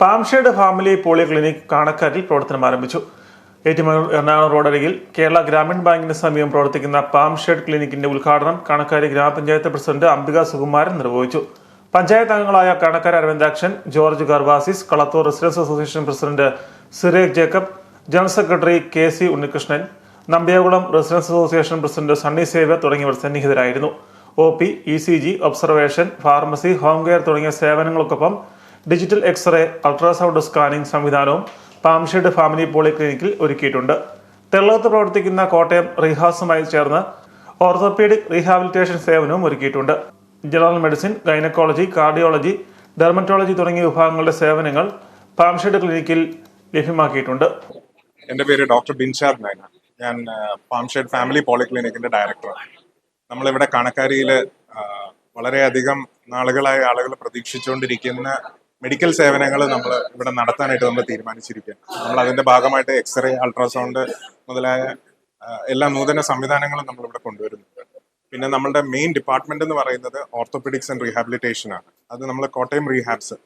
പാംഷേഡ് family poly clinic കാണക്കാരിൽ പ്രവർത്തനം ആരംഭിച്ചു. ഏറ്റുമാനൂർ എറണാകുളം റോഡരികിൽ കേരള ഗ്രാമീൺ ബാങ്കിന് സമീപം പ്രവർത്തിക്കുന്ന പാംഷേഡ് ക്ലിനിക്കിന്റെ ഉദ്ഘാടനം കണക്കാരി ഗ്രാമപഞ്ചായത്ത് പ്രസിഡന്റ് അംബിക സുകുമാരൻ നിർവഹിച്ചു. പഞ്ചായത്ത് അംഗങ്ങളായ കണക്കാര Aravindakshan George Gervasis Kalathur residence association president സിറേഖ് Jacob general secretary K C Unnikrishnan Nambiakulam residence association president Sunny Xavier തുടങ്ങിയവർ സന്നിഹിതരായിരുന്നു. O P E C G observation pharmacy home care തുടങ്ങിയ സേവനങ്ങൾക്കൊപ്പം ഡിജിറ്റൽ എക്സ്റേ അൾട്രാസൗണ്ട് സ്കാനിംഗ് സംവിധാനവും പാംഷെഡ് family പോളിക്ലിനിക്കിൽ ഒരുക്കിയിട്ടുണ്ട്. തെള്ളത്ത് പ്രവർത്തിക്കുന്ന കോട്ടയം റീഹാസുമായി ചേർന്ന് orthopaedic rehabilitation സേവനവും ഒരുക്കിയിട്ടുണ്ട്. General medicine gynaecology cardiology dermatology തുടങ്ങിയ വിഭാഗങ്ങളുടെ സേവനങ്ങൾ പാംഷെഡ് ക്ലിനിക്കിൽ ലഭ്യമാക്കിയിട്ടുണ്ട്. എന്റെ പേര് ഡോക്ടർ ബിൻഷാർ നായന ഞാൻ പാംഷെഡ് ഫാമിലി പോളിക്ലിനിക്കിന്റെ ഡയറക്ടറാണ്. നമ്മളിവിടെ കണക്കാരിയിൽ വളരെയധികം നാളുകളായി ആളുകൾ പ്രതീക്ഷിച്ചുകൊണ്ടിരിക്കുന്ന മെഡിക്കൽ സേവനങ്ങൾ നമ്മൾ ഇവിടെ നടത്താനായിട്ട് നമ്മൾ തീരുമാനിച്ചിരിക്കുകയാണ്. നമ്മൾ അതിന്റെ ഭാഗമായിട്ട് എക്സ്റേ അൾട്രാസൗണ്ട് മുതലായ എല്ലാ നൂതന സംവിധാനങ്ങളും നമ്മൾ ഇവിടെ കൊണ്ടുവരുന്നുണ്ട്. പിന്നെ നമ്മളുടെ മെയിൻ ഡിപ്പാർട്ട്മെന്റ് എന്ന് പറയുന്നത് ഓർത്തോപെഡിക്സ് ആൻഡ് റീഹാബിലിറ്റേഷൻ ആണ്. അത് നമ്മൾ കോട്ടയം റീഹാബ്സ്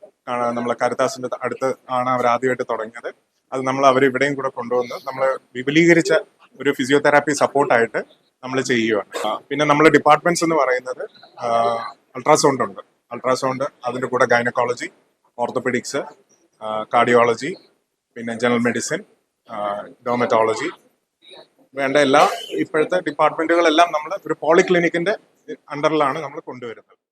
നമ്മളെ കരുത്താസിന്റെ അടുത്ത് ആണ് അവർ ആദ്യമായിട്ട് തുടങ്ങിയത്. അത് നമ്മൾ അവർ ഇവിടെയും കൂടെ കൊണ്ടുവന്ന് നമ്മൾ വിപുലീകരിച്ച ഒരു ഫിസിയോതെറാപ്പി സപ്പോർട്ടായിട്ട് നമ്മൾ ചെയ്യുകയാണ് പിന്നെ നമ്മൾ ഡിപ്പാർട്ട്മെന്റ്സ് എന്ന് പറയുന്നത് അൾട്രാസൗണ്ട് ഉണ്ട്. അൾട്രാസൗണ്ട് അതിന്റെ കൂടെ ഗൈനക്കോളജി ഓർത്തോപെഡിക്സ് കാർഡിയോളജി പിന്നെ ജനറൽ മെഡിസിൻ ഡോമറ്റോളജി വേണ്ട എല്ലാ ഇപ്പോഴത്തെ ഡിപ്പാർട്ട്മെന്റുകളെല്ലാം നമ്മൾ ഒരു പോളിക്ലിനിക്കിന്റെ അണ്ടറിലാണ് നമ്മൾ കൊണ്ടുവരുന്നത്.